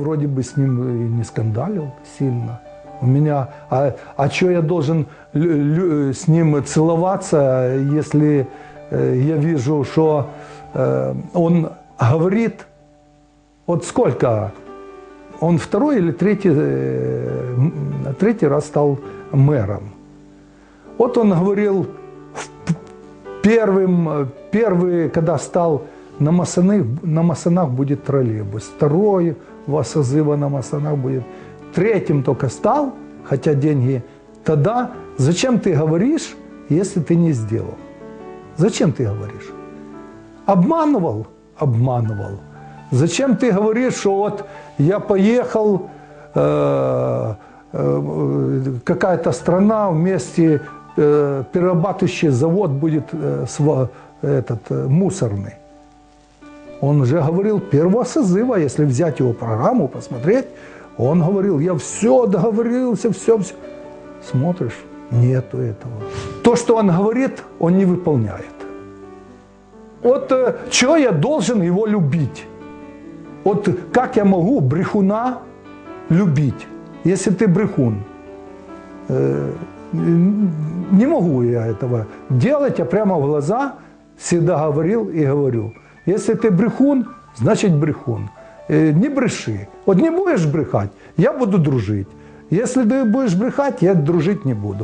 Вроде бы с ним и не скандалил сильно. У меня, а, а что я должен лю- с ним целоваться, если э, я вижу, что э, он говорит, вот сколько, он второй или третий, э, третий раз стал мэром. Вот он говорил, первым, э, первый, когда стал на Масанах, на Масанах будет троллейбус, второй созыва на Масанах будет, третьим только стал, хотя деньги, тогда зачем ты говоришь, если ты не сделал? Зачем ты говоришь? Обманывал? Обманывал. Зачем ты говоришь, что вот я поехал, э, э, какая-то страна вместе, э, перерабатывающий завод будет э, сва- этот, э, мусорный. Он уже говорил первого созыва, если взять его программу, посмотреть, он говорил, я все договорился, все, все. Смотришь, нету этого. То, что он говорит, он не выполняет. Вот э, что я должен его любить? Вот как я могу брехуна любить, если ты брехун? Э, не могу я этого делать, я прямо в глаза всегда говорил и говорю. Если ты брехун, значит брехун. Э, Не бреши. Вот не будешь брехать, я буду дружить. Если ты будешь брехать, я дружить не буду.